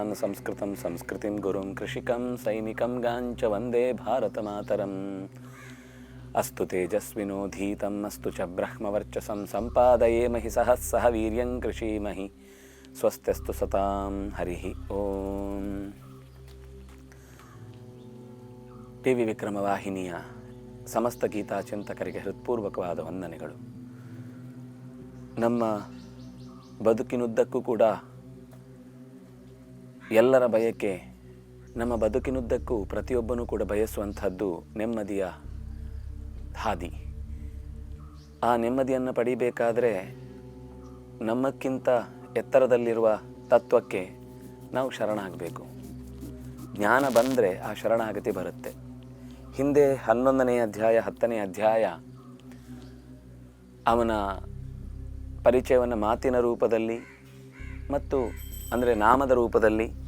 ಜ್ಞಾನ ಸಂಸ್ಕೃತಂ ಸಂಸ್ಕೃತಿ ಗುರುಂ ಕೃಷಿಕಂ ಸೈನಿಕಂ ಗಾಂಚ ವಂದೇ ಭಾರತ ಮಾತರಂ ಅಸ್ತು ತೇಜಸ್ವಿನೋ ಧೀತಂ, ಅಸ್ತು ಚ ಬ್ರಹ್ಮವರ್ಚಸಂ ಸಂಪಾದಯೇಮಹಿ ಸಹ ಸಹ ವೀರ್ಯಂ ಕೃಷೀಮಹಿ. ಸ್ವಸ್ತ್ಯಸ್ತು ಸತಾಂ, ಹರಿ ಓಂ. ಟಿ ವಿ ವಿಕ್ರಮ ವಾಹಿನಿಯ ಸಮಸ್ತ ಗೀತಾ ಚಿಂತಕರಿಗೆ ಹೃತ್ಪೂರ್ವಕವಾದ ವಂದನೆಗಳು. ನಮ್ಮ ಬದುಕಿನುದ್ದಕ್ಕೂ ಕೂಡ ಎಲ್ಲರ ಬಯಕೆ ನಮ್ಮ ಬದುಕಿನುದ್ದಕ್ಕೂ ಪ್ರತಿಯೊಬ್ಬನೂ ಕೂಡ ಬಯಸುವಂಥದ್ದು ನೆಮ್ಮದಿಯ ಹಾದಿ. ಆ ನೆಮ್ಮದಿಯನ್ನು ಪಡಿಬೇಕಾದರೆ ನಮ್ಮಕ್ಕಿಂತ ಎತ್ತರದಲ್ಲಿರುವ ತತ್ವಕ್ಕೆ ನಾವು ಶರಣಾಗಬೇಕು. ಜ್ಞಾನ ಬಂದರೆ ಆ ಶರಣಾಗತಿ ಬರುತ್ತೆ. ಹಿಂದೆ ಹನ್ನೊಂದನೇ ಅಧ್ಯಾಯ, ಹತ್ತನೇ ಅಧ್ಯಾಯ ಅವನ ಪರಿಚಯವನ್ನು ಮಾತಿನ ರೂಪದಲ್ಲಿ ಮತ್ತು, ಅಂದರೆ ನಾಮದ ರೂಪದಲ್ಲಿ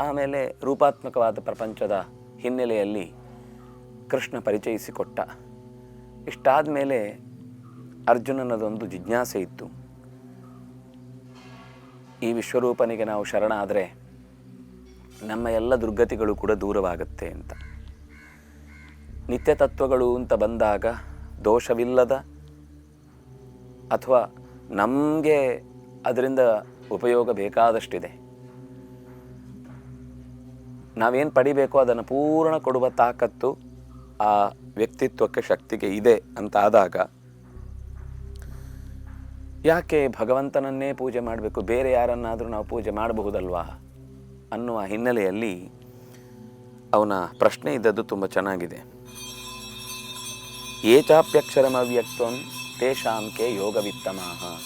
ಆಮೇಲೆ ರೂಪಾತ್ಮಕವಾದ ಪ್ರಪಂಚದ ಹಿನ್ನೆಲೆಯಲ್ಲಿ ಕೃಷ್ಣ ಪರಿಚಯಿಸಿಕೊಟ್ಟ. ಇಷ್ಟಾದ ಮೇಲೆ ಅರ್ಜುನನದೊಂದು ಜಿಜ್ಞಾಸೆ ಇತ್ತು. ಈ ವಿಶ್ವರೂಪನಿಗೆ ನಾವು ಶರಣಾದರೆ ನಮ್ಮ ಎಲ್ಲ ದುರ್ಗತಿಗಳು ಕೂಡ ದೂರವಾಗುತ್ತೆ ಅಂತ. ನಿತ್ಯ ತತ್ವಗಳು ಅಂತ ಬಂದಾಗ ದೋಷವಿಲ್ಲದ ಅಥವಾ ನಮಗೆ ಅದರಿಂದ ಉಪಯೋಗ ಬೇಕಾದಷ್ಟಿದೆ. ನಾವೇನು ಪಡಿಬೇಕೋ ಅದನ್ನು ಪೂರ್ಣ ಕೊಡುವ ತಾಕತ್ತು ಆ ವ್ಯಕ್ತಿತ್ವಕ್ಕೆ ಶಕ್ತಿಗೆ ಇದೆ ಅಂತ ಆದಾಗ ಯಾಕೆ ಭಗವಂತನನ್ನೇ ಪೂಜೆ ಮಾಡಬೇಕು? ಬೇರೆ ಯಾರನ್ನಾದರೂ ನಾವು ಪೂಜೆ ಮಾಡಬಹುದಲ್ವಾ? ಅನ್ನುವ ಹಿನ್ನೆಲೆಯಲ್ಲಿ ಅವನ ಪ್ರಶ್ನೆ ಇದ್ದದ್ದು ತುಂಬ ಚೆನ್ನಾಗಿದೆ. ಏಚಾಪ್ಯಕ್ಷರಮ ವ್ಯಕ್ತಂ ತೇಷಾಂಕೆ ಯೋಗವಿತ್ತಮಾಹ.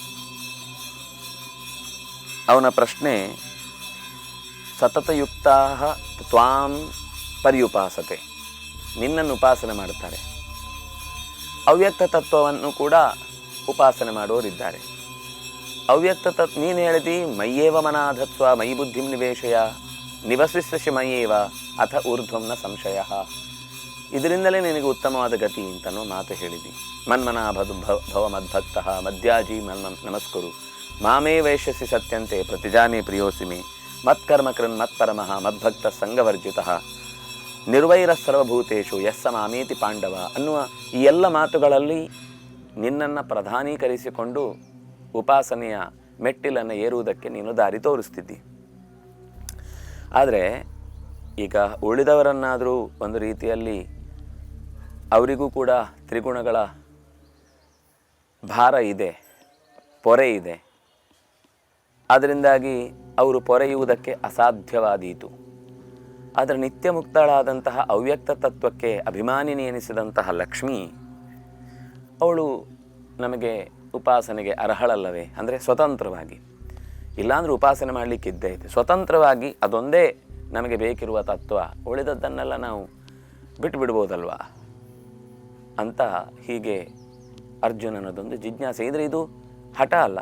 ಅವನ ಪ್ರಶ್ನೆ ಸತತಯುಕ್ತಾ ತ್ವಾಂ ಪರ್ಯುಪಾಸತೆ. ನಿನ್ನನ್ನು ಉಪಾಸನೆ ಮಾಡುತ್ತಾರೆ. ಅವ್ಯಕ್ತ ತತ್ವವನ್ನು ಕೂಡ ಉಪಾಸನೆ ಮಾಡುವವರಿದ್ದಾರೆ. ಅವ್ಯಕ್ತ ತತ್, ನೀನು ಹೇಳಿದಿ, ಮೈಯೇವ ಮನಾಧತ್ವ, ಮೈ ಬುದ್ಧಿಂ ನಿವೇಶಯ ನಿವಸಿಸಿ ಮಯ್ಯೇವ ಅಥ ಊರ್ಧ್ವಂನ ಸಂಶಯ. ಇದರಿಂದಲೇ ನಿನಗೆ ಉತ್ತಮವಾದ ಗತಿ ಅಂತನೋ ಮಾತು ಹೇಳಿದಿ. ಮನ್ಮನ ಭವ ಮದ್ಭಕ್ತಃ ಮದ್ಯಾಜಿ ಮನ್ಮ, ನಮಸ್ಕುರು. ಮಾಮೇ ವೈಶ್ಯಸಿ ಸತ್ಯಂತೆ ಪ್ರತಿಜಾನೇ ಪ್ರಿಯೋಸಿ ಮೇ ಮತ್ ಕೃನ್ ಮತ್ಪರಮಃ ಮದ್ಭಕ್ತ ಸಂಗವರ್ಜಿತ ನಿರ್ವೈರ ಸರ್ವಭೂತೇಶು ಎಸ್ಸ ಮಾಮೇತಿ ಪಾಂಡವ ಅನ್ನುವ ಈ ಎಲ್ಲ ಮಾತುಗಳಲ್ಲಿ ನಿನ್ನನ್ನು ಪ್ರಧಾನೀಕರಿಸಿಕೊಂಡು ಉಪಾಸನೆಯ ಮೆಟ್ಟಿಲನ್ನು ಏರುವುದಕ್ಕೆ ನೀನು ದಾರಿ ತೋರಿಸ್ತಿದ್ದಿ. ಆದರೆ ಈಗ ಉಳಿದವರನ್ನಾದರೂ ಒಂದು ರೀತಿಯಲ್ಲಿ ಅವರಿಗೂ ಕೂಡ ತ್ರಿಗುಣಗಳ ಭಾರ ಇದೆ, ಪೊರೆ ಇದೆ. ಅದರಿಂದಾಗಿ ಅವರು ಪೊರೆಯುವುದಕ್ಕೆ ಅಸಾಧ್ಯವಾದೀತು. ಆದರೆ ನಿತ್ಯ ಮುಕ್ತಳಾದಂತಹ ಅವ್ಯಕ್ತ ತತ್ವಕ್ಕೆ ಅಭಿಮಾನಿನಿ ಎನಿಸಿದಂತಹ ಲಕ್ಷ್ಮಿ, ಅವಳು ನಮಗೆ ಉಪಾಸನೆಗೆ ಅರ್ಹಳಲ್ಲವೇ? ಅಂದರೆ ಸ್ವತಂತ್ರವಾಗಿ. ಇಲ್ಲಾಂದರೆ ಉಪಾಸನೆ ಮಾಡಲಿಕ್ಕೆ ಇದ್ದೇ ಇದೆ. ಸ್ವತಂತ್ರವಾಗಿ ಅದೊಂದೇ ನಮಗೆ ಬೇಕಿರುವ ತತ್ವ. ಉಳಿದದ್ದನ್ನೆಲ್ಲ ನಾವು ಬಿಟ್ಟು ಬಿಡ್ಬೋದಲ್ವಾ ಅಂತ ಹೀಗೆ ಅರ್ಜುನನದೊಂದು ಜಿಜ್ಞಾಸೆ. ಇದ್ರೆ ಇದು ಹಠ ಅಲ್ಲ.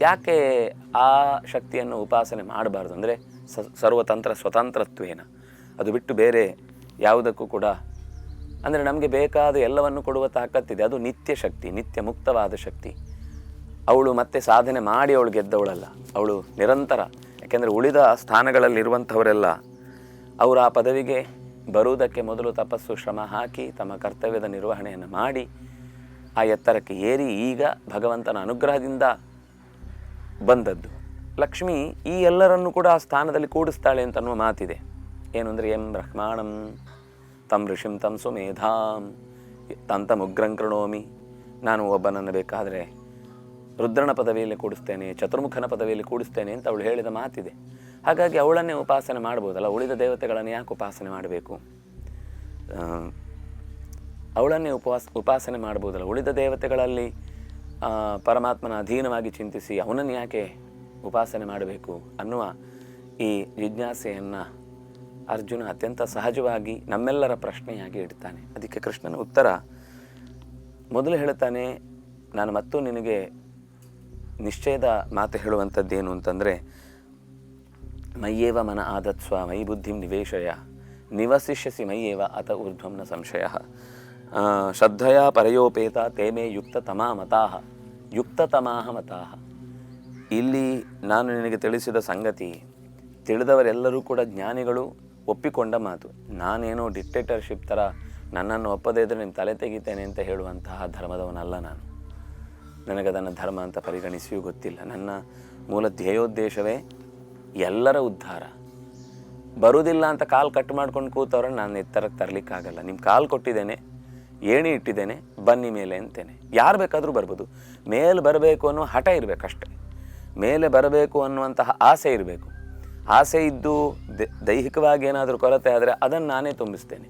ಯಾಕೆ ಆ ಶಕ್ತಿಯನ್ನು ಉಪಾಸನೆ ಮಾಡಬಾರ್ದು ಅಂದರೆ ಸ, ಸರ್ವತಂತ್ರ ಸ್ವತಂತ್ರತ್ವೇನ. ಅದು ಬಿಟ್ಟು ಬೇರೆ ಯಾವುದಕ್ಕೂ ಕೂಡ. ಅಂದರೆ ನಮಗೆ ಬೇಕಾದ ಎಲ್ಲವನ್ನು ಕೊಡುವ ತಾಕತ್ತಿದೆ. ಅದು ನಿತ್ಯ ಶಕ್ತಿ, ನಿತ್ಯ ಮುಕ್ತವಾದ ಶಕ್ತಿ. ಅವಳು ಮತ್ತೆ ಸಾಧನೆ ಮಾಡಿ ಅವಳು ಗೆದ್ದವಳಲ್ಲ. ಅವಳು ನಿರಂತರ, ಯಾಕೆಂದರೆ ಉಳಿದ ಸ್ಥಾನಗಳಲ್ಲಿರುವಂಥವರೆಲ್ಲ ಅವರು ಆ ಪದವಿಗೆ ಬರುವುದಕ್ಕೆ ಮೊದಲು ತಪಸ್ಸು, ಶ್ರಮ ಹಾಕಿ ತಮ್ಮ ಕರ್ತವ್ಯದ ನಿರ್ವಹಣೆಯನ್ನು ಮಾಡಿ ಆ ಎತ್ತರಕ್ಕೆ ಏರಿ ಈಗ ಭಗವಂತನ ಅನುಗ್ರಹದಿಂದ ಬಂದದ್ದು. ಲಕ್ಷ್ಮಿ ಈ ಎಲ್ಲರನ್ನು ಕೂಡ ಆ ಸ್ಥಾನದಲ್ಲಿ ಕೂಡಿಸ್ತಾಳೆ ಅಂತ ಅನ್ನುವ ಮಾತಿದೆ. ಏನು ಅಂದರೆ, ಎಂ ಬ್ರಹ್ಮಾಣಂ ತಂ ಋಷಿಂ, ತಂ ಸುಮೇಧಾಂ ತಂತ ಮುಗ್ರಂ ಕೃಣೋಮಿ, ನಾನು ಒಬ್ಬನನ್ನು ಬೇಕಾದರೆ ರುದ್ರನ ಪದವಿಯಲ್ಲಿ ಕೂಡಿಸ್ತೇನೆ, ಚತುರ್ಮುಖನ ಪದವಿಯಲ್ಲಿ ಕೂಡಿಸ್ತೇನೆ ಅಂತ ಅವಳು ಹೇಳಿದ ಮಾತಿದೆ. ಹಾಗಾಗಿ ಅವಳನ್ನೇ ಉಪಾಸನೆ ಮಾಡ್ಬೋದಲ್ಲ, ಉಳಿದ ದೇವತೆಗಳನ್ನು ಯಾಕೆ ಉಪಾಸನೆ ಮಾಡಬೇಕು? ಅವಳನ್ನೇ ಉಪವಾಸ, ಉಪಾಸನೆ ಮಾಡ್ಬೋದಲ್ಲ, ಉಳಿದ ದೇವತೆಗಳಲ್ಲಿ ಪರಮಾತ್ಮನ ಅಧೀನವಾಗಿ ಚಿಂತಿಸಿ ಅವನನ್ನು ಯಾಕೆ ಉಪಾಸನೆ ಮಾಡಬೇಕು ಅನ್ನುವ ಈ ಜಿಜ್ಞಾಸೆಯನ್ನು ಅರ್ಜುನ ಅತ್ಯಂತ ಸಹಜವಾಗಿ ನಮ್ಮೆಲ್ಲರ ಪ್ರಶ್ನೆಯಾಗಿ ಇಡ್ತಾನೆ. ಅದಕ್ಕೆ ಕೃಷ್ಣನ ಉತ್ತರ, ಮೊದಲು ಹೇಳ್ತಾನೆ, ನಾನು ಮತ್ತೂ ನಿನಗೆ ನಿಶ್ಚಯದ ಮಾತು ಹೇಳುವಂಥದ್ದೇನು ಅಂತಂದರೆ, ಮೈಯೇವ ಮನ ಆದತ್ಸ್ವ ಮೈ ಬುದ್ಧಿಂ ನಿವೇಶಯ, ನಿವಸಿಷ್ಯಸಿ ಮೈಯೇವ ಅತ ಊರ್ಧ್ವಂನ ಸಂಶಯ. ಶ್ರದ್ಧೆಯ ಪರಯೋಪೇತ ತೇಮೇ ಯುಕ್ತ ಯುಕ್ತತಮಾ ಮತಾಹ. ಯುಕ್ತತಮಾಹ ಮತಾಹ. ಇಲ್ಲಿ ನಾನು ನಿನಗೆ ತಿಳಿಸಿದ ಸಂಗತಿ, ತಿಳಿದವರೆಲ್ಲರೂ ಕೂಡ ಜ್ಞಾನಿಗಳು ಒಪ್ಪಿಕೊಂಡ ಮಾತು. ನಾನೇನೋ ಡಿಕ್ಟೇಟರ್ಶಿಪ್ ಥರ ನನ್ನನ್ನು ಒಪ್ಪದೇ ಇದ್ದರೆ ನಿಮ್ಮ ತಲೆ ತೆಗಿತೇನೆ ಅಂತ ಹೇಳುವಂತಹ ಧರ್ಮದವನಲ್ಲ ನಾನು. ನನಗದನ್ನು ಧರ್ಮ ಅಂತ ಪರಿಗಣಿಸಿಯೂ ಗೊತ್ತಿಲ್ಲ. ನನ್ನ ಮೂಲ ಧ್ಯೇಯೋದ್ದೇಶವೇ ಎಲ್ಲರ ಉದ್ಧಾರ. ಬರುವುದಿಲ್ಲ ಅಂತ ಕಾಲು ಕಟ್ ಮಾಡ್ಕೊಂಡು ಕೂತವ್ರನ್ನ ನಾನು ಎತ್ತರಕ್ಕೆ ತರಲಿಕ್ಕಾಗಲ್ಲ. ನಿಮ್ಮ ಕಾಲು ಕೊಟ್ಟಿದ್ದೇನೆ ಏಣಿ ಇಟ್ಟಿದ್ದೇನೆ, ಬನ್ನಿ ಮೇಲೆ ಅಂತೇನೆ. ಯಾರು ಬೇಕಾದರೂ ಬರ್ಬೋದು. ಮೇಲೆ ಬರಬೇಕು ಅನ್ನೋ ಹಠ ಇರಬೇಕಷ್ಟೆ. ಮೇಲೆ ಬರಬೇಕು ಅನ್ನುವಂತಹ ಆಸೆ ಇರಬೇಕು. ಆಸೆ ಇದ್ದು ದೈಹಿಕವಾಗಿ ಏನಾದರೂ ಕೊರತೆ ಆದರೆ ಅದನ್ನು ನಾನೇ ತುಂಬಿಸ್ತೇನೆ.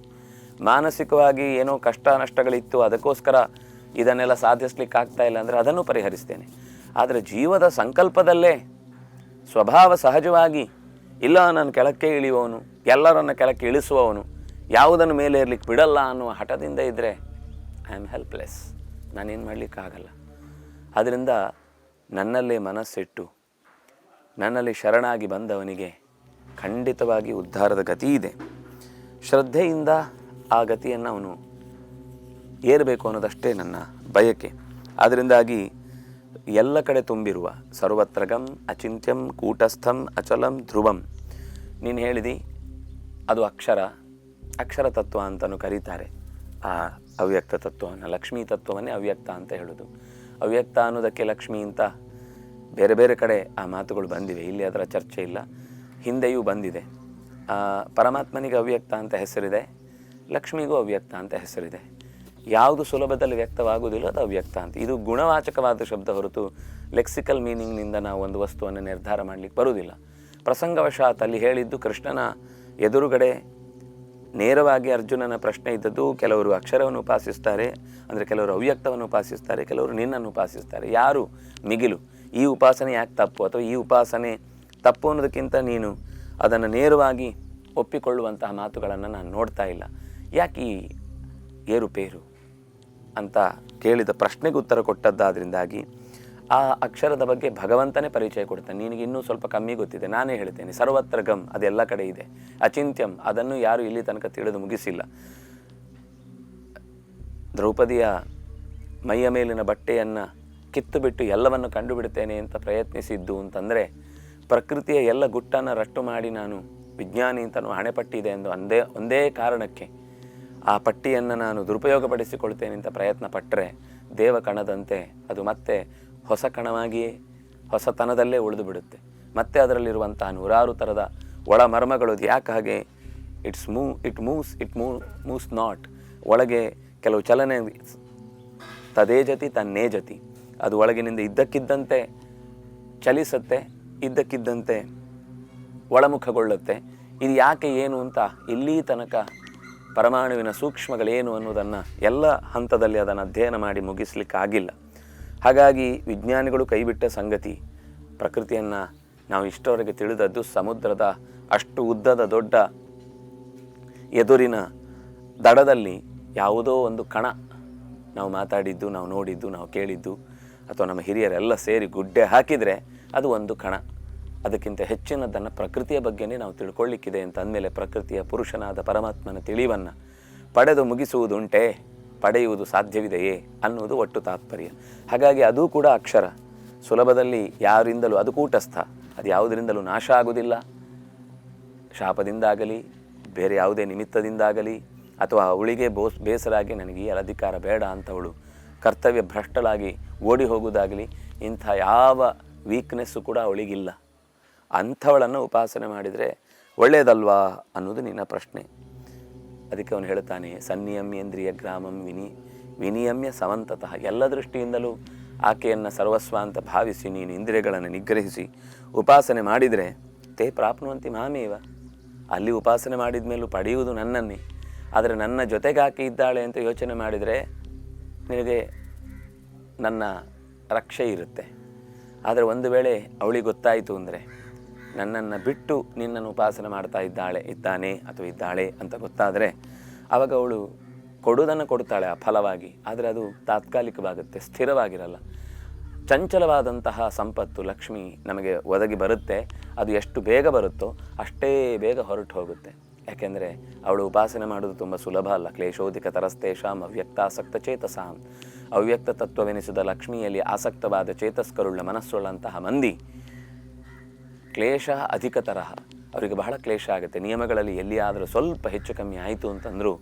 ಮಾನಸಿಕವಾಗಿ ಏನೋ ಕಷ್ಟ ನಷ್ಟಗಳಿತ್ತು, ಅದಕ್ಕೋಸ್ಕರ ಇದನ್ನೆಲ್ಲ ಸಾಧಿಸ್ಲಿಕ್ಕೆ ಆಗ್ತಾ ಇಲ್ಲ ಅಂದರೆ ಅದನ್ನು ಪರಿಹರಿಸ್ತೇನೆ. ಆದರೆ ಜೀವದ ಸಂಕಲ್ಪದಲ್ಲೇ ಸ್ವಭಾವ ಸಹಜವಾಗಿ, ಇಲ್ಲ ನಾನು ಕೆಳಕ್ಕೆ ಇಳಿಯುವವನು, ಎಲ್ಲರನ್ನ ಕೆಳಕ್ಕೆ ಇಳಿಸುವವನು ಯಾವುದನ್ನು ಮೇಲೆ ಇರಲಿಕ್ಕೆ ಬಿಡಲ್ಲ ಅನ್ನುವ ಹಠದಿಂದ ಇದ್ದರೆ ಐ ಆಮ್ ಹೆಲ್ಪ್ಲೆಸ್ ನಾನೇನು ಮಾಡಲಿಕ್ಕಾಗಲ್ಲ. ಅದರಿಂದ ನನ್ನಲ್ಲೇ ಮನಸ್ಸಿಟ್ಟು, ನನ್ನಲ್ಲಿ ಶರಣಾಗಿ ಬಂದವನಿಗೆ ಖಂಡಿತವಾಗಿ ಉದ್ಧಾರದ ಗತಿ ಇದೆ. ಶ್ರದ್ಧೆಯಿಂದ ಆ ಗತಿಯನ್ನು ಅವನು ಏರಬೇಕು ಅನ್ನೋದಷ್ಟೇ ನನ್ನ ಬಯಕೆ. ಅದರಿಂದಾಗಿ ಎಲ್ಲ ಕಡೆ ತುಂಬಿರುವ ಸರ್ವತ್ರಗಂ, ಅಚಿಂತ್ಯಂ, ಕೂಟಸ್ಥಂ, ಅಚಲಂ, ಧ್ರುವಂ, ನೀನು ಹೇಳಿದಿ, ಅದು ಅಕ್ಷರ. ಅಕ್ಷರ ತತ್ವ ಅಂತಲೂ ಕರೀತಾರೆ. ಆ ಅವ್ಯಕ್ತ ತತ್ವವನ್ನು, ಲಕ್ಷ್ಮೀ ತತ್ವವನ್ನೇ ಅವ್ಯಕ್ತ ಅಂತ ಹೇಳೋದು. ಅವ್ಯಕ್ತ ಅನ್ನೋದಕ್ಕೆ ಲಕ್ಷ್ಮಿ ಅಂತ ಬೇರೆ ಬೇರೆ ಕಡೆ ಆ ಮಾತುಗಳು ಬಂದಿವೆ. ಇಲ್ಲಿ ಅದರ ಚರ್ಚೆ ಇಲ್ಲ. ಹಿಂದೆಯೂ ಬಂದಿದೆ. ಪರಮಾತ್ಮನಿಗೆ ಅವ್ಯಕ್ತ ಅಂತ ಹೆಸರಿದೆ. ಲಕ್ಷ್ಮಿಗೂ ಅವ್ಯಕ್ತ ಅಂತ ಹೆಸರಿದೆ. ಯಾವುದು ಸುಲಭದಲ್ಲಿ ವ್ಯಕ್ತವಾಗುವುದಿಲ್ಲ ಅದು ಅವ್ಯಕ್ತ ಅಂತ. ಇದು ಗುಣವಾಚಕವಾದ ಶಬ್ದ ಹೊರತು ಲೆಕ್ಸಿಕಲ್ ಮೀನಿಂಗ್ನಿಂದ ನಾವು ಒಂದು ವಸ್ತುವನ್ನು ನಿರ್ಧಾರ ಮಾಡಲಿಕ್ಕೆ ಬರುವುದಿಲ್ಲ. ಪ್ರಸಂಗವಶಾತ್ ಅಲ್ಲಿ ಹೇಳಿದ್ದು ಕೃಷ್ಣನ ಎದುರುಗಡೆ ನೇರವಾಗಿ ಅರ್ಜುನನ ಪ್ರಶ್ನೆ ಇದ್ದದ್ದು ಕೆಲವರು ಅಕ್ಷರವನ್ನು ಉಪಾಸಿಸ್ತಾರೆ, ಅಂದರೆ ಕೆಲವರು ಅವ್ಯಕ್ತವನ್ನು ಉಪಾಸಿಸ್ತಾರೆ, ಕೆಲವರು ನಿನ್ನನ್ನು ಉಪಾಸಿಸ್ತಾರೆ. ಯಾರು? ಮಿಗಿಲು. ಈ ಉಪಾಸನೆ ಯಾಕೆ ತಪ್ಪು? ಅಥವಾ ಈ ಉಪಾಸನೆ ತಪ್ಪು ಅನ್ನೋದಕ್ಕಿಂತ ನೀನು ಅದನ್ನು ನೇರವಾಗಿ ಒಪ್ಪಿಕೊಳ್ಳುವಂತಹ ಮಾತುಗಳನ್ನು ನಾನು ನೋಡ್ತಾ ಇಲ್ಲ. ಯಾಕೆ ಈ ಏರುಪೇರು ಅಂತ ಕೇಳಿದ ಪ್ರಶ್ನೆಗೆ ಉತ್ತರ ಕೊಟ್ಟದ್ದಾದ್ರಿಂದಾಗಿ ಆ ಅಕ್ಷರದ ಬಗ್ಗೆ ಭಗವಂತನೇ ಪರಿಚಯ ಕೊಡ್ತಾನೆ ನಿನಗೆ ಇನ್ನೂ ಸ್ವಲ್ಪ ಕಮ್ಮಿ ಗೊತ್ತಿದೆ. ನಾನೇ ಹೇಳ್ತೇನೆ. ಸರ್ವತ್ರ ಗಮ್ ಅದೆಲ್ಲ ಕಡೆ ಇದೆ. ಅಚಿಂತ್ಯಂ, ಅದನ್ನು ಯಾರು ಇಲ್ಲಿ ತನಕ ತಿಳಿದು ಮುಗಿಸಿಲ್ಲ. ದ್ರೌಪದಿಯ ಮೈಯ ಮೇಲಿನ ಬಟ್ಟೆಯನ್ನು ಕಿತ್ತು ಬಿಟ್ಟು ಎಲ್ಲವನ್ನು ಕಂಡುಬಿಡ್ತೇನೆ ಅಂತ ಪ್ರಯತ್ನಿಸಿದ್ದು ಅಂತಂದರೆ, ಪ್ರಕೃತಿಯ ಎಲ್ಲ ಗುಟ್ಟನ್ನು ರಟ್ಟು ಮಾಡಿ ನಾನು ವಿಜ್ಞಾನಿ ಅಂತನೂ ಹಣೆಪಟ್ಟಿದೆ ಎಂದು ಒಂದೇ ಒಂದೇ ಕಾರಣಕ್ಕೆ ಆ ಪಟ್ಟಿಯನ್ನು ನಾನು ದುರುಪಯೋಗಪಡಿಸಿಕೊಳ್ತೇನೆ ಅಂತ ಪ್ರಯತ್ನ ಪಟ್ಟರೆ ದೇವಕಣದಂತೆ ಅದು ಮತ್ತೆ ಹೊಸ ಕಣವಾಗಿಯೇ ಹೊಸತನದಲ್ಲೇ ಉಳಿದು ಬಿಡುತ್ತೆ. ಮತ್ತೆ ಅದರಲ್ಲಿರುವಂತಹ ನೂರಾರು ಥರದ ಒಳ ಮರ್ಮಗಳು ಯಾಕೆ ಹಾಗೆ? It's move it moves it move moves not ಒಳಗೆ ಕೆಲವು ಚಲನೆ ತದೇ ಜತಿ, ತನ್ನೇ ಜತಿ. ಅದು ಒಳಗಿನಿಂದ ಇದ್ದಕ್ಕಿದ್ದಂತೆ ಚಲಿಸುತ್ತೆ, ಇದ್ದಕ್ಕಿದ್ದಂತೆ ಒಳಮುಖಗೊಳ್ಳುತ್ತೆ. ಇದು ಯಾಕೆ ಏನು ಅಂತ ಇಲ್ಲಿ ತನಕ ಪರಮಾಣುವಿನ ಸೂಕ್ಷ್ಮಗಳೇನು ಅನ್ನೋದನ್ನು ಎಲ್ಲ ಹಂತದಲ್ಲಿ ಅದನ್ನು ಅಧ್ಯಯನ ಮಾಡಿ ಮುಗಿಸ್ಲಿಕ್ಕಾಗಿಲ್ಲ. ಹಾಗಾಗಿ ವಿಜ್ಞಾನಿಗಳು ಕೈಬಿಟ್ಟ ಸಂಗತಿ, ಪ್ರಕೃತಿಯನ್ನು ನಾವು ಇಷ್ಟವರೆಗೆ ತಿಳಿದದ್ದು ಸಮುದ್ರದ ಅಷ್ಟು ಉದ್ದದ ದೊಡ್ಡ ಎದುರಿನ ದಡದಲ್ಲಿ ಯಾವುದೋ ಒಂದು ಕಣ ನಾವು ಮಾತಾಡಿದ್ದು, ನಾವು ನೋಡಿದ್ದು, ನಾವು ಕೇಳಿದ್ದು, ಅಥವಾ ನಮ್ಮ ಹಿರಿಯರೆಲ್ಲ ಸೇರಿ ಗುಡ್ಡೆ ಹಾಕಿದರೆ ಅದು ಒಂದು ಕಣ. ಅದಕ್ಕಿಂತ ಹೆಚ್ಚಿನದನ್ನು ಪ್ರಕೃತಿಯ ಬಗ್ಗೆನೇ ನಾವು ತಿಳ್ಕೊಳ್ಳಿಕ್ಕಿದೆ ಅಂತ ಅಂದಮೇಲೆ ಪ್ರಕೃತಿಯ ಪುರುಷನಾದ ಪರಮಾತ್ಮನ ತಿಳಿವನ್ನು ಪಡೆದು ಮುಗಿಸುವುದುಂಟೆ? ಪಡೆಯುವುದು ಸಾಧ್ಯವಿದೆಯೇ ಅನ್ನುವುದು ಒಟ್ಟು ತಾತ್ಪರ್ಯ. ಹಾಗಾಗಿ ಅದೂ ಕೂಡ ಅಕ್ಷರ. ಸುಲಭದಲ್ಲಿ ಯಾರಿಂದಲೂ, ಅದು ಕೂಟಸ್ಥ. ಅದು ಯಾವುದರಿಂದಲೂ ನಾಶ ಆಗುವುದಿಲ್ಲ. ಶಾಪದಿಂದಾಗಲಿ, ಬೇರೆ ಯಾವುದೇ ನಿಮಿತ್ತದಿಂದಾಗಲಿ, ಅಥವಾ ಅವಳಿಗೆ ಬೋಸ್, ಬೇಸರಾಗಿ ನನಗೆ ಈ ಅಧಿಕಾರ ಬೇಡ ಅಂತವಳು ಕರ್ತವ್ಯ ಭ್ರಷ್ಟಳಾಗಿ ಓಡಿ ಹೋಗುವುದಾಗಲಿ, ಇಂಥ ಯಾವ ವೀಕ್ನೆಸ್ಸು ಕೂಡ ಅವಳಿಗಿಲ್ಲ. ಅಂಥವಳನ್ನು ಉಪಾಸನೆ ಮಾಡಿದರೆ ಒಳ್ಳೆಯದಲ್ವಾ ಅನ್ನೋದು ನಿನ್ನ ಪ್ರಶ್ನೆ. ಅದಕ್ಕೆ ಅವನು ಹೇಳ್ತಾನೆ ಸನ್ನಿಯಮ್ಯೇಂದ್ರಿಯ ಗ್ರಾಮಂ ವಿನಿ, ವಿನಿಯಮ್ಯ ಸಮಂತತಃ. ಎಲ್ಲ ದೃಷ್ಟಿಯಿಂದಲೂ ಆಕೆಯನ್ನು ಸರ್ವಸ್ವ ಅಂತ ಭಾವಿಸಿ, ನೀನು ಇಂದ್ರಿಯಗಳನ್ನು ನಿಗ್ರಹಿಸಿ ಉಪಾಸನೆ ಮಾಡಿದರೆ ತೇ ಪ್ರಾಪ್ನುವಂತಿ ಮಾಮೇವ. ಅಲ್ಲಿ ಉಪಾಸನೆ ಮಾಡಿದ ಮೇಲೂ ಪಡೆಯುವುದು ನನ್ನನ್ನೇ. ಆದರೆ ನನ್ನ ಜೊತೆಗೆ ಇದ್ದಾಳೆ ಅಂತ ಯೋಚನೆ ಮಾಡಿದರೆ ನಿನಗೆ ನನ್ನ ರಕ್ಷೆ ಇರುತ್ತೆ. ಆದರೆ ಒಂದು ವೇಳೆ ಅವಳಿಗೆ ಗೊತ್ತಾಯಿತು ಅಂದರೆ ನನ್ನನ್ನು ಬಿಟ್ಟು ನಿನ್ನನ್ನು ಉಪಾಸನೆ ಮಾಡ್ತಾ ಇದ್ದಾಳೆ, ಇದ್ದಾನೆ ಅಥವಾ ಇದ್ದಾಳೆ ಅಂತ ಗೊತ್ತಾದರೆ ಆವಾಗ ಅವಳು ಕೊಡುವುದನ್ನು ಕೊಡ್ತಾಳೆ ಆ ಫಲವಾಗಿ. ಆದರೆ ಅದು ತಾತ್ಕಾಲಿಕವಾಗುತ್ತೆ, ಸ್ಥಿರವಾಗಿರಲ್ಲ. ಚಂಚಲವಾದಂತಹ ಸಂಪತ್ತು ಲಕ್ಷ್ಮಿ ನಮಗೆ ಒದಗಿ ಬರುತ್ತೆ. ಅದು ಎಷ್ಟು ಬೇಗ ಬರುತ್ತೋ ಅಷ್ಟೇ ಬೇಗ ಹೊರಟು ಹೋಗುತ್ತೆ. ಯಾಕೆಂದರೆ ಅವಳು ಉಪಾಸನೆ ಮಾಡೋದು ತುಂಬ ಸುಲಭ ಅಲ್ಲ. ಕ್ಲೇಶೋಧಿಕ ತರಸ್ತೇಷಾಂ ಅವ್ಯಕ್ತಾಸಕ್ತ ಚೇತಸಾಂ. ಅವ್ಯಕ್ತ ತತ್ವವೆನಿಸಿದ ಲಕ್ಷ್ಮಿಯಲ್ಲಿ ಆಸಕ್ತವಾದ ಚೇತಸ್ಕರುಳ್ಳ ಮನಸ್ಸುಳ್ಳಂತಹ ಮಂದಿ ಕ್ಲೇಶ ಅಧಿಕ ತರಹ. ಅವರಿಗೆ ಬಹಳ ಕ್ಲೇಶ ಆಗುತ್ತೆ. ನಿಯಮಗಳಲ್ಲಿ ಎಲ್ಲಿಯಾದರೂ ಸ್ವಲ್ಪ ಹೆಚ್ಚು ಕಮ್ಮಿ ಆಯಿತು ಅಂತಂದರೂ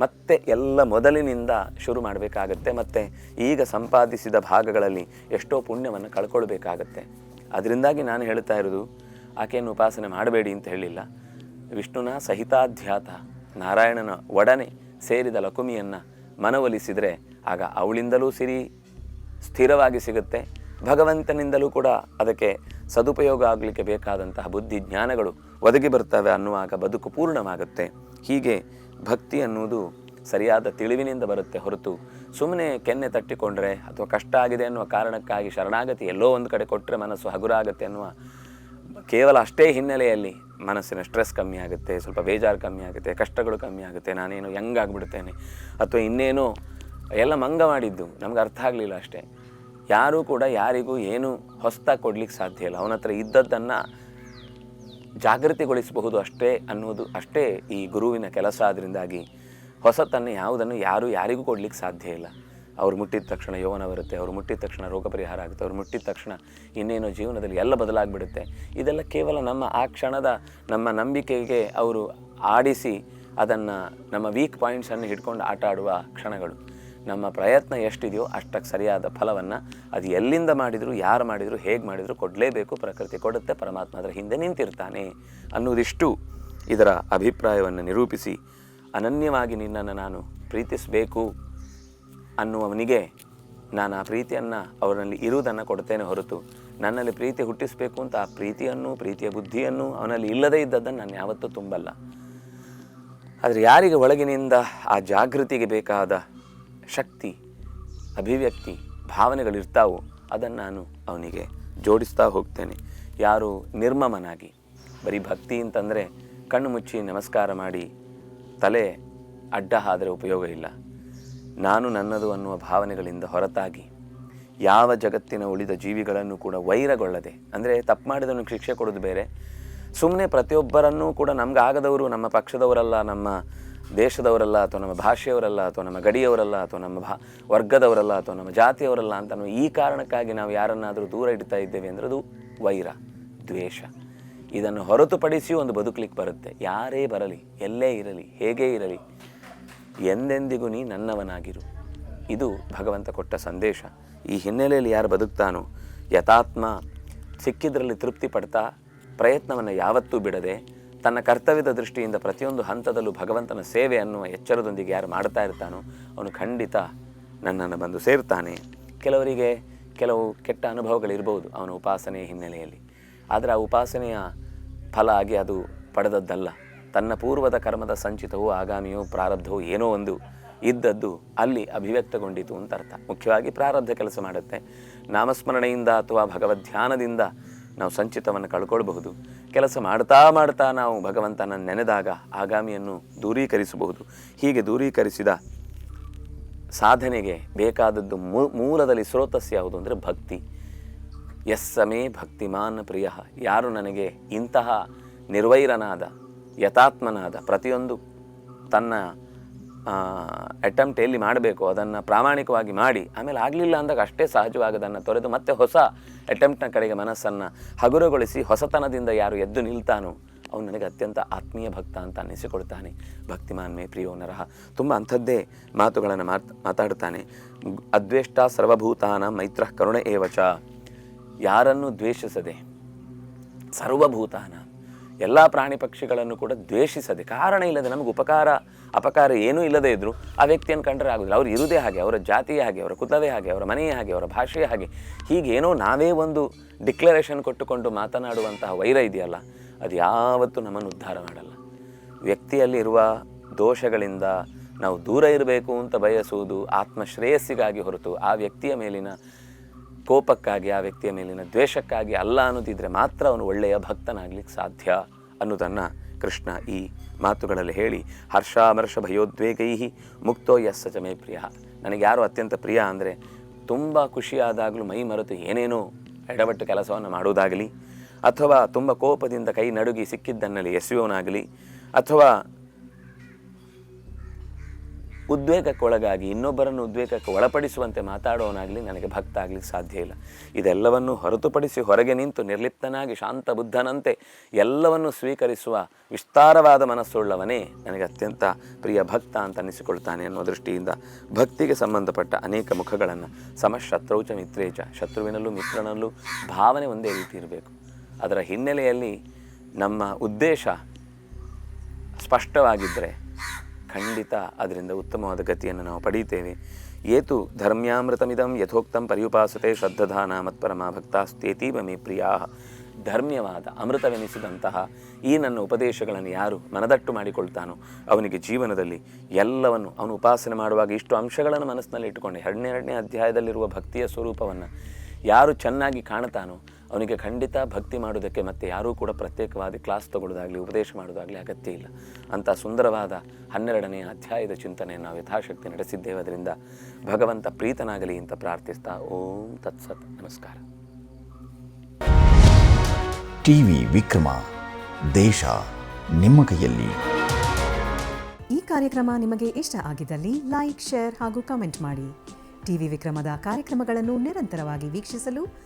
ಮತ್ತೆ ಎಲ್ಲ ಮೊದಲಿನಿಂದ ಶುರು ಮಾಡಬೇಕಾಗತ್ತೆ. ಮತ್ತು ಈಗ ಸಂಪಾದಿಸಿದ ಭಾಗಗಳಲ್ಲಿ ಎಷ್ಟೋ ಪುಣ್ಯವನ್ನು ಕಳ್ಕೊಳ್ಬೇಕಾಗತ್ತೆ. ಅದರಿಂದಾಗಿ ನಾನು ಹೇಳ್ತಾ ಇರೋದು ಆಕೆಯನ್ನು ಉಪಾಸನೆ ಮಾಡಬೇಡಿ ಅಂತ ಹೇಳಿಲ್ಲ. ವಿಷ್ಣುನ ಸಹಿತಾಧ್ಯಾತ ನಾರಾಯಣನ ಒಡನೆ ಸೇರಿದ ಲಕುಮಿಯನ್ನು ಮನವೊಲಿಸಿದರೆ ಆಗ ಅವಳಿಂದಲೂ ಸಿರಿ ಸ್ಥಿರವಾಗಿ ಸಿಗುತ್ತೆ. ಭಗವಂತನಿಂದಲೂ ಕೂಡ ಅದಕ್ಕೆ ಸದುಪಯೋಗ ಆಗಲಿಕ್ಕೆ ಬೇಕಾದಂತಹ ಬುದ್ಧಿ ಜ್ಞಾನಗಳು ಒದಗಿ ಬರ್ತವೆ ಅನ್ನುವಾಗ ಬದುಕು ಪೂರ್ಣವಾಗುತ್ತೆ. ಹೀಗೆ ಭಕ್ತಿ ಅನ್ನುವುದು ಸರಿಯಾದ ತಿಳಿವಿನಿಂದ ಬರುತ್ತೆ ಹೊರತು ಸುಮ್ಮನೆ ಕೆನ್ನೆ ತಟ್ಟಿಕೊಂಡ್ರೆ ಅಥವಾ ಕಷ್ಟ ಆಗಿದೆ ಅನ್ನುವ ಕಾರಣಕ್ಕಾಗಿ ಶರಣಾಗತಿ ಎಲ್ಲೋ ಒಂದು ಕಡೆ ಕೊಟ್ಟರೆ ಮನಸ್ಸು ಹಗುರಾಗುತ್ತೆ ಅನ್ನುವ ಕೇವಲ ಅಷ್ಟೇ ಹಿನ್ನೆಲೆಯಲ್ಲಿ ಮನಸ್ಸಿನ ಸ್ಟ್ರೆಸ್ ಕಮ್ಮಿ ಆಗುತ್ತೆ, ಸ್ವಲ್ಪ ಬೇಜಾರು ಕಮ್ಮಿ ಆಗುತ್ತೆ, ಕಷ್ಟಗಳು ಕಮ್ಮಿ ಆಗುತ್ತೆ, ನಾನೇನು ಹೆಂಗಾಗ್ಬಿಡ್ತೇನೆ ಅಥವಾ ಇನ್ನೇನೋ ಎಲ್ಲ ಮಂಗ ಮಾಡಿದ್ದು ನಮ್ಗೆ ಅರ್ಥ ಆಗಲಿಲ್ಲ ಅಷ್ಟೇ. ಯಾರೂ ಕೂಡ ಯಾರಿಗೂ ಏನು ಹೊಸ್ತಾಗಿ ಕೊಡ್ಲಿಕ್ಕೆ ಸಾಧ್ಯ ಇಲ್ಲ. ಅವನ ಹತ್ರ ಇದ್ದದ್ದನ್ನು ಜಾಗೃತಿಗೊಳಿಸಬಹುದು ಅಷ್ಟೇ ಅನ್ನೋದು, ಅಷ್ಟೇ ಈ ಗುರುವಿನ ಕೆಲಸ ಅದರಿಂದಾಗಿ ಹೊಸತನ್ನು ಯಾವುದನ್ನು ಯಾರು ಯಾರಿಗೂ ಕೊಡ್ಲಿಕ್ಕೆ ಸಾಧ್ಯ ಇಲ್ಲ. ಅವ್ರು ಮುಟ್ಟಿದ ತಕ್ಷಣ ಯೌವನ ಬರುತ್ತೆ, ಅವ್ರು ಮುಟ್ಟಿದ ತಕ್ಷಣ ರೋಗ ಪರಿಹಾರ ಆಗುತ್ತೆ, ಅವ್ರು ಮುಟ್ಟಿದ ತಕ್ಷಣ ಇನ್ನೇನೋ ಜೀವನದಲ್ಲಿ ಎಲ್ಲ ಬದಲಾಗಿಬಿಡುತ್ತೆ. ಇದೆಲ್ಲ ಕೇವಲ ನಮ್ಮ ಆ ಕ್ಷಣದ ನಮ್ಮ ನಂಬಿಕೆಗೆ ಅವರು ಆಡಿಸಿ ಅದನ್ನು ನಮ್ಮ ವೀಕ್ ಪಾಯಿಂಟ್ಸನ್ನು ಹಿಡ್ಕೊಂಡು ಆಟ ಆಡುವ ಕ್ಷಣಗಳು. ನಮ್ಮ ಪ್ರಯತ್ನ ಎಷ್ಟಿದೆಯೋ ಅಷ್ಟಕ್ಕೆ ಸರಿಯಾದ ಫಲವನ್ನು ಅದು ಎಲ್ಲಿಂದ ಮಾಡಿದರೂ, ಯಾರು ಮಾಡಿದರೂ, ಹೇಗೆ ಮಾಡಿದರೂ ಕೊಡಲೇಬೇಕು, ಪ್ರಕೃತಿ ಕೊಡುತ್ತೆ, ಪರಮಾತ್ಮ ಅದರ ಹಿಂದೆ ನಿಂತಿರ್ತಾನೆ ಅನ್ನೋದಿಷ್ಟು ಇದರ ಅಭಿಪ್ರಾಯವನ್ನು ನಿರೂಪಿಸಿ ಅನನ್ಯವಾಗಿ ನಿನ್ನನ್ನು ನಾನು ಪ್ರೀತಿಸಬೇಕು ಅನ್ನುವವನಿಗೆ ನಾನು ಆ ಪ್ರೀತಿಯನ್ನು ಅವನಲ್ಲಿ ಇರುವುದನ್ನು ಕೊಡ್ತೇನೆ ಹೊರತು ನನ್ನಲ್ಲಿ ಪ್ರೀತಿ ಹುಟ್ಟಿಸಬೇಕು ಅಂತ ಆ ಪ್ರೀತಿಯನ್ನು, ಪ್ರೀತಿಯ ಬುದ್ಧಿಯನ್ನು ಅವನಲ್ಲಿ ಇಲ್ಲದೇ ಇದ್ದದ್ದನ್ನು ನಾನು ಯಾವತ್ತೂ ತುಂಬಲ್ಲ. ಆದರೆ ಯಾರಿಗೆ ಒಳಗಿನಿಂದ ಆ ಜಾಗೃತಿಗೆ ಬೇಕಾದ ಶಕ್ತಿ, ಅಭಿವ್ಯಕ್ತಿ, ಭಾವನೆಗಳಿರ್ತಾವೋ ಅದನ್ನು ನಾನು ಅವನಿಗೆ ಜೋಡಿಸ್ತಾ ಹೋಗ್ತೇನೆ. ಯಾರು ನಿರ್ಮಮನಾಗಿ, ಬರೀ ಭಕ್ತಿ ಅಂತಂದರೆ ಕಣ್ಣು ಮುಚ್ಚಿ ನಮಸ್ಕಾರ ಮಾಡಿ ತಲೆ ಅಡ್ಡ ಆದರೆ ಉಪಯೋಗ ಇಲ್ಲ. ನಾನು ನನ್ನದು ಅನ್ನುವ ಭಾವನೆಗಳಿಂದ ಹೊರತಾಗಿ ಯಾವ ಜಗತ್ತಿನ ಉಳಿದ ಜೀವಿಗಳನ್ನು ಕೂಡ ವೈರಗೊಳ್ಳದೆ, ಅಂದರೆ ತಪ್ಪು ಮಾಡಿದವನಿಗೆ ಶಿಕ್ಷೆ ಕೊಡೋದು ಬೇರೆ ಸುಮ್ಮನೆ ಪ್ರತಿಯೊಬ್ಬರನ್ನೂ ಕೂಡ ನಮ್ಗೆ ಆಗದವರು ನಮ್ಮ ಪಕ್ಷದವರಲ್ಲ, ನಮ್ಮ ದೇಶದವರಲ್ಲ ಅಥವಾ ನಮ್ಮ ಭಾಷೆಯವರಲ್ಲ ಅಥವಾ ನಮ್ಮ ಗಡಿಯವರಲ್ಲ ಅಥವಾ ನಮ್ಮ ಭಾ, ವರ್ಗದವರಲ್ಲ ಅಥವಾ ನಮ್ಮ ಜಾತಿಯವರಲ್ಲ ಅಂತ ನಾವು ಈ ಕಾರಣಕ್ಕಾಗಿ ನಾವು ಯಾರನ್ನಾದರೂ ದೂರ ಇಡ್ತಾ ಇದ್ದೇವೆ ಅಂದರೆ ಅದು ವೈರ, ದ್ವೇಷ. ಇದನ್ನು ಹೊರತುಪಡಿಸಿ ಒಂದು ಬದುಕಲಿಕ್ಕೆ ಬರುತ್ತೆ. ಯಾರೇ ಬರಲಿ, ಎಲ್ಲೇ ಇರಲಿ, ಹೇಗೇ ಇರಲಿ, ಎಂದೆಂದಿಗೂ ನೀ ನನ್ನವನಾಗಿರು. ಇದು ಭಗವಂತ ಕೊಟ್ಟ ಸಂದೇಶ. ಈ ಹಿನ್ನೆಲೆಯಲ್ಲಿ ಯಾರು ಬದುಕ್ತಾನೋ, ಯಥಾತ್ಮ ಸಿಕ್ಕಿದ್ರಲ್ಲಿ ತೃಪ್ತಿ ಪಡ್ತಾ ಪ್ರಯತ್ನವನ್ನು ಯಾವತ್ತೂ ಬಿಡದೆ ತನ್ನ ಕರ್ತವ್ಯದ ದೃಷ್ಟಿಯಿಂದ ಪ್ರತಿಯೊಂದು ಹಂತದಲ್ಲೂ ಭಗವಂತನ ಸೇವೆ ಅನ್ನುವ ಎಚ್ಚರದೊಂದಿಗೆ ಯಾರು ಮಾಡ್ತಾ ಇರ್ತಾನೋ ಅವನು ಖಂಡಿತ ನನ್ನನ್ನು ಬಂದು ಸೇರ್ತಾನೆ. ಕೆಲವರಿಗೆ ಕೆಲವು ಕೆಟ್ಟ ಅನುಭವಗಳಿರ್ಬೋದು ಅವನ ಉಪಾಸನೆಯ ಹಿನ್ನೆಲೆಯಲ್ಲಿ. ಆದರೆ ಆ ಉಪಾಸನೆಯ ಫಲ ಆಗಿ ಅದು ಪಡೆದದ್ದಲ್ಲ. ತನ್ನ ಪೂರ್ವದ ಕರ್ಮದ ಸಂಚಿತವೋ ಆಗಾಮಿಯೋ ಪ್ರಾರಬ್ಧವೋ ಏನೋ ಒಂದು ಇದ್ದದ್ದು ಅಲ್ಲಿ ಅಭಿವ್ಯಕ್ತಗೊಂಡಿತು ಅಂತ ಅರ್ಥ. ಮುಖ್ಯವಾಗಿ ಪ್ರಾರಬ್ಧ ಕೆಲಸ ಮಾಡುತ್ತೆ. ನಾಮಸ್ಮರಣೆಯಿಂದ ಅಥವಾ ಭಗವದ್ ಧ್ಯಾನದಿಂದ ನಾವು ಸಂಚಿತವನ್ನು ಕಳ್ಕೊಳ್ಬಹುದು. ಕೆಲಸ ಮಾಡ್ತಾ ಮಾಡ್ತಾ ನಾವು ಭಗವಂತನ ನೆನೆದಾಗ ಆಗಾಮಿಯನ್ನು ದೂರೀಕರಿಸಬಹುದು. ಹೀಗೆ ದೂರೀಕರಿಸಿದ ಸಾಧನೆಗೆ ಬೇಕಾದದ್ದು ಮೂಲದಲ್ಲಿ ಸ್ರೋತಸ್ ಯಾವುದು ಅಂದರೆ ಭಕ್ತಿ. ಎಸ್ ಸಮೇ ಭಕ್ತಿಮಾನ್ ಪ್ರಿಯ. ಯಾರು ನನಗೆ ಇಂತಹ ನಿರ್ವೈರನಾದ, ಯಥಾತ್ಮನಾದ ಪ್ರತಿಯೊಂದು ತನ್ನ ಅಟೆಂಪ್ಟ್ ಎಲ್ಲಿ ಮಾಡಬೇಕು, ಅದನ್ನು ಪ್ರಾಮಾಣಿಕವಾಗಿ ಮಾಡಿ, ಆಮೇಲೆ ಆಗಲಿಲ್ಲ ಅಂದಾಗ ಅಷ್ಟೇ ಸಹಜವಾಗಿ ಅದನ್ನು ತೊರೆದು ಮತ್ತೆ ಹೊಸ ಅಟೆಂಪ್ಟ್ನ ಕಡೆಗೆ ಮನಸ್ಸನ್ನು ಹಗುರಗೊಳಿಸಿ ಹೊಸತನದಿಂದ ಯಾರು ಎದ್ದು ನಿಲ್ತಾನೋ, ಅವನು ನನಗೆ ಅತ್ಯಂತ ಆತ್ಮೀಯ ಭಕ್ತ ಅಂತ ಅನ್ನಿಸಿಕೊಳ್ತಾನೆ. ಭಕ್ತಿಮಾನ್ ಮೇ ಪ್ರಿಯೋ ನರಹ ತುಂಬ ಅಂಥದ್ದೇ ಮಾತುಗಳನ್ನು ಮಾತ್ ಮಾತಾಡ್ತಾನೆ ಅದ್ವೇಷ್ಟ ಸರ್ವಭೂತಾನ ಮೈತ್ರ ಕರುಣೆ ಏವಚ ಯಾರನ್ನು ದ್ವೇಷಿಸದೆ, ಸರ್ವಭೂತಾನ, ಎಲ್ಲ ಪ್ರಾಣಿ ಪಕ್ಷಿಗಳನ್ನು ಕೂಡ ದ್ವೇಷಿಸದೆ, ಕಾರಣ ಇಲ್ಲದೆ ನಮಗೆ ಉಪಕಾರ ಅಪಕಾರ ಏನೂ ಇಲ್ಲದೇ ಇದ್ದರೂ ಆ ವ್ಯಕ್ತಿಯನ್ನು ಕಂಡರೆ ಆಗೋದಿಲ್ಲ. ಅವ್ರು ಇರುವುದೇ ಹಾಗೆ, ಅವರ ಜಾತಿಯೇ ಹಾಗೆ, ಅವರ ಕುಲವೇ ಹಾಗೆ, ಅವರ ಮನೆಯೇ ಹಾಗೆ, ಅವರ ಭಾಷೆಯೇ ಹಾಗೆ. ಹೀಗೇನೋ ನಾವೇ ಒಂದು ಡಿಕ್ಲರೇಷನ್ ಕೊಟ್ಟುಕೊಂಡು ಮಾತನಾಡುವಂತಹ ವೈರ ಇದೆಯಲ್ಲ, ಅದು ಯಾವತ್ತೂ ನಮ್ಮನ್ನು ಉದ್ಧಾರ ಮಾಡಲ್ಲ. ವ್ಯಕ್ತಿಯಲ್ಲಿ ಇರುವ ದೋಷಗಳಿಂದ ನಾವು ದೂರ ಇರಬೇಕು ಅಂತ ಬಯಸುವುದು ಆತ್ಮಶ್ರೇಯಸ್ಸಿಗಾಗಿ ಹೊರತು ಆ ವ್ಯಕ್ತಿಯ ಮೇಲಿನ ಕೋಪಕ್ಕಾಗಿ, ಆ ವ್ಯಕ್ತಿಯ ಮೇಲಿನ ದ್ವೇಷಕ್ಕಾಗಿ ಅಲ್ಲ ಅನ್ನೋದಿದ್ರೆ ಮಾತ್ರ ಅವನು ಒಳ್ಳೆಯ ಭಕ್ತನಾಗ್ಲಿಕ್ಕೆ ಸಾಧ್ಯ ಅನ್ನೋದನ್ನು ಕೃಷ್ಣ ಈ ಮಾತುಗಳಲ್ಲಿ ಹೇಳಿ, ಹರ್ಷಾಮರ್ಷ ಭಯೋದ್ವೇಗೈ ಮುಕ್ತೋ ಯಸ್ಸ ಚ ಮೇ ಪ್ರಿಯ. ನನಗೆ ಯಾರು ಅತ್ಯಂತ ಪ್ರಿಯ ಅಂದರೆ, ತುಂಬ ಖುಷಿಯಾದಾಗಲೂ ಮೈ ಮರೆತು ಏನೇನೋ ಎಡವಟ್ಟು ಕೆಲಸವನ್ನು ಮಾಡುವುದಾಗಲಿ, ಅಥವಾ ತುಂಬ ಕೋಪದಿಂದ ಕೈ ನಡುಗಿ ಸಿಕ್ಕಿದ್ದನ್ನಲ್ಲಿ ಎಸೆಯೋನಾಗಲಿ ಅಥವಾ ಉದ್ವೇಗಕ್ಕೊಳಗಾಗಿ, ಇನ್ನೊಬ್ಬರನ್ನು ಉದ್ವೇಗಕ್ಕೆ ಒಳಪಡಿಸುವಂತೆ ಮಾತಾಡೋನಾಗಲಿ ನನಗೆ ಭಕ್ತ ಆಗಲಿಕ್ಕೆ ಸಾಧ್ಯ ಇಲ್ಲ. ಇದೆಲ್ಲವನ್ನು ಹೊರತುಪಡಿಸಿ ಹೊರಗೆ ನಿಂತು ನಿರ್ಲಿಪ್ತನಾಗಿ ಶಾಂತ ಬುದ್ಧನಂತೆ ಎಲ್ಲವನ್ನು ಸ್ವೀಕರಿಸುವ ವಿಸ್ತಾರವಾದ ಮನಸ್ಸುಳ್ಳವನೇ ನನಗೆ ಅತ್ಯಂತ ಪ್ರಿಯ ಭಕ್ತ ಅಂತ ಅನ್ನಿಸಿಕೊಳ್ತಾನೆ ಅನ್ನೋ ದೃಷ್ಟಿಯಿಂದ ಭಕ್ತಿಗೆ ಸಂಬಂಧಪಟ್ಟ ಅನೇಕ ಮುಖಗಳನ್ನು ಸಮಶತ್ರೌಚ ಮಿತ್ರೇಚ, ಶತ್ರುವಿನಲ್ಲೂ ಮಿತ್ರನಲ್ಲೂ ಭಾವನೆ ಒಂದೇ ರೀತಿ ಇರಬೇಕು. ಅದರ ಹಿನ್ನೆಲೆಯಲ್ಲಿ ನಮ್ಮ ಉದ್ದೇಶ ಸ್ಪಷ್ಟವಾಗಿದ್ದರೆ ಖಂಡಿತ ಅದರಿಂದ ಉತ್ತಮವಾದ ಗತಿಯನ್ನು ನಾವು ಪಡೆಯುತ್ತೇವೆ. ಏತು ಧರ್ಮ್ಯಾಮೃತಮಿದಂ ಯಥೋಕ್ತಂ ಪರ್ಯುಪಾಸತೆ ಶ್ರದ್ಧಧಾನ ಮತ್ಪರಮ ಭಕ್ತಾಸ್ತೇತೀವ ಮೇ ಪ್ರಿಯಾ ಧರ್ಮ್ಯವಾದ ಅಮೃತವೆನಿಸಿದಂತಹ ಈ ನನ್ನ ಉಪದೇಶಗಳನ್ನು ಯಾರು ಮನದಟ್ಟು ಮಾಡಿಕೊಳ್ತಾನೋ ಅವನಿಗೆ ಜೀವನದಲ್ಲಿ ಎಲ್ಲವನ್ನು ಅವನು ಉಪಾಸನೆ ಮಾಡುವಾಗ ಇಷ್ಟು ಅಂಶಗಳನ್ನು ಮನಸ್ಸಿನಲ್ಲಿ ಇಟ್ಟುಕೊಂಡು ಎರಡನೇ ಅಧ್ಯಾಯದಲ್ಲಿರುವ ಭಕ್ತಿಯ ಸ್ವರೂಪವನ್ನು ಯಾರು ಚೆನ್ನಾಗಿ ಕಾಣ್ತಾನೋ ಅವನಿಗೆ ಖಂಡಿತ ಭಕ್ತಿ ಮಾಡೋದಕ್ಕೆ ಮತ್ತೆ ಯಾರೂ ಕೂಡ ಪ್ರತ್ಯೇಕವಾದ ಕ್ಲಾಸ್ ತಗೊಳ್ಳೋದಾಗಲಿ ಉಪದೇಶ ಮಾಡೋದಾಗಲಿ ಅಗತ್ಯ ಇಲ್ಲ. ಅಂಥ ಸುಂದರವಾದ ಹನ್ನೆರಡನೇ ಅಧ್ಯಾಯದ ಚಿಂತನೆಯನ್ನು ನಾವು ಯಥಾಶಕ್ತಿ ನಡೆಸಿದ್ದೇವೆ. ಅದರಿಂದ ಭಗವಂತ ಪ್ರೀತನಾಗಲಿ ಅಂತ ಪ್ರಾರ್ಥಿಸ್ತಾ ಓಂ ತತ್ಸತ್. ನಮಸ್ಕಾರ. ಟಿವಿ ವಿಕ್ರಮ ದೇಶ ನಿಮ್ಮ ಕೈಯಲ್ಲಿ. ಈ ಕಾರ್ಯಕ್ರಮ ನಿಮಗೆ ಇಷ್ಟ ಆಗಿದ್ದಲ್ಲಿ ಲೈಕ್ ಶೇರ್ ಹಾಗೂ ಕಮೆಂಟ್ ಮಾಡಿ. ಟಿವಿ ವಿಕ್ರಮದ ಕಾರ್ಯಕ್ರಮಗಳನ್ನು ನಿರಂತರವಾಗಿ ವೀಕ್ಷಿಸಲು